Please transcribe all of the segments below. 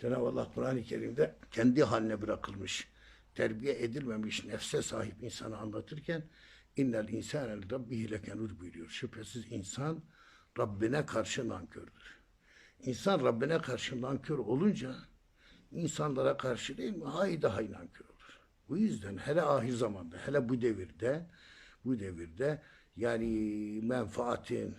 Cenab-ı Allah Kur'an-ı Kerim'de kendi haline bırakılmış, terbiye edilmemiş nefse sahip insanı anlatırken innel insane li rabbihi lekenur buyuruyor. Şüphesiz insan Rabbine karşı nankördür. İnsan Rabbine karşı nankör olunca insanlara karşı değil mi? Hay nankör olur. Bu yüzden hele ahir zamanda, hele bu devirde, bu devirde yani menfaatin,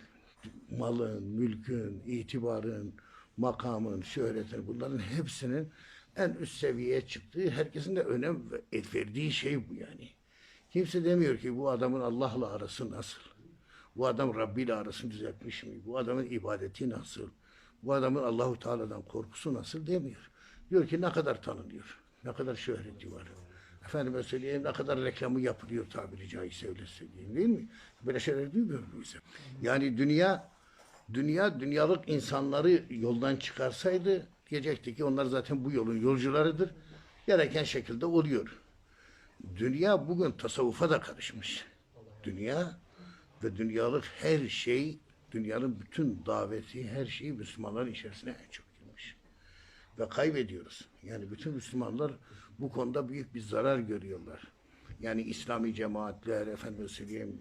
malın, mülkün, itibarın, makamın, şöhretin bunların hepsinin en üst seviyeye çıktığı, herkesin de önem verdiği şey bu yani. Kimse demiyor ki bu adamın Allah'la arası nasıl? Bu adam Rabbi ile arasını düzeltmiş mi? Bu adamın ibadeti nasıl? Bu adamın Allahu Teala'dan korkusu nasıl demiyor. Diyor ki ne kadar tanınıyor? Ne kadar şöhreti var? Efendime söyleyeyim ne kadar reklamı yapılıyor tabiri caizse öyle söyleyeyim değil mi? Böyle şeyler duymuyor muyuz? Yani dünya dünya dünyalık insanları yoldan çıkarsaydı diyecekti ki onlar zaten bu yolun yolcularıdır. Gereken şekilde oluyor. Dünya bugün tasavvufa da karışmış. Dünya ve dünyalık her şey, dünyanın bütün daveti, her şeyi Müslümanların içerisine en çok girmiş. Ve kaybediyoruz. Yani bütün Müslümanlar bu konuda büyük bir zarar görüyorlar. Yani İslami cemaatler, efendim söyleyeyim,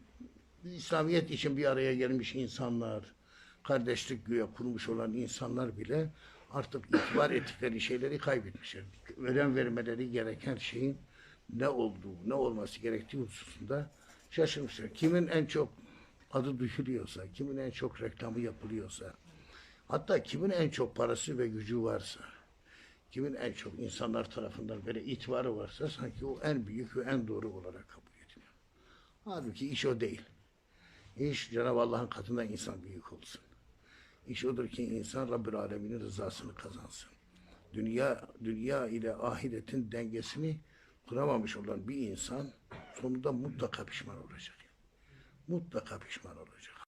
İslamiyet için bir araya gelmiş insanlar, kardeşlik güya kurmuş olan insanlar bile artık itibar ettikleri şeyleri kaybetmişler. Önem vermeleri gereken şeyin ne olduğu, ne olması gerektiği hususunda şaşırmışlar. Kimin en çok adı duyuluyorsa, kimin en çok reklamı yapılıyorsa, hatta kimin en çok parası ve gücü varsa, kimin en çok insanlar tarafından böyle itibarı varsa sanki o en büyük ve en doğru olarak kabul ediliyor. Halbuki iş o değil. İş Cenab-ı Allah'ın katında insan büyük olsun. İş odur ki insan Rabbül Alemin'in rızasını kazansın. Dünya, dünya ile ahiretin dengesini kuramamış olan bir insan sonunda mutlaka pişman olacak. Mutlaka pişman olacak.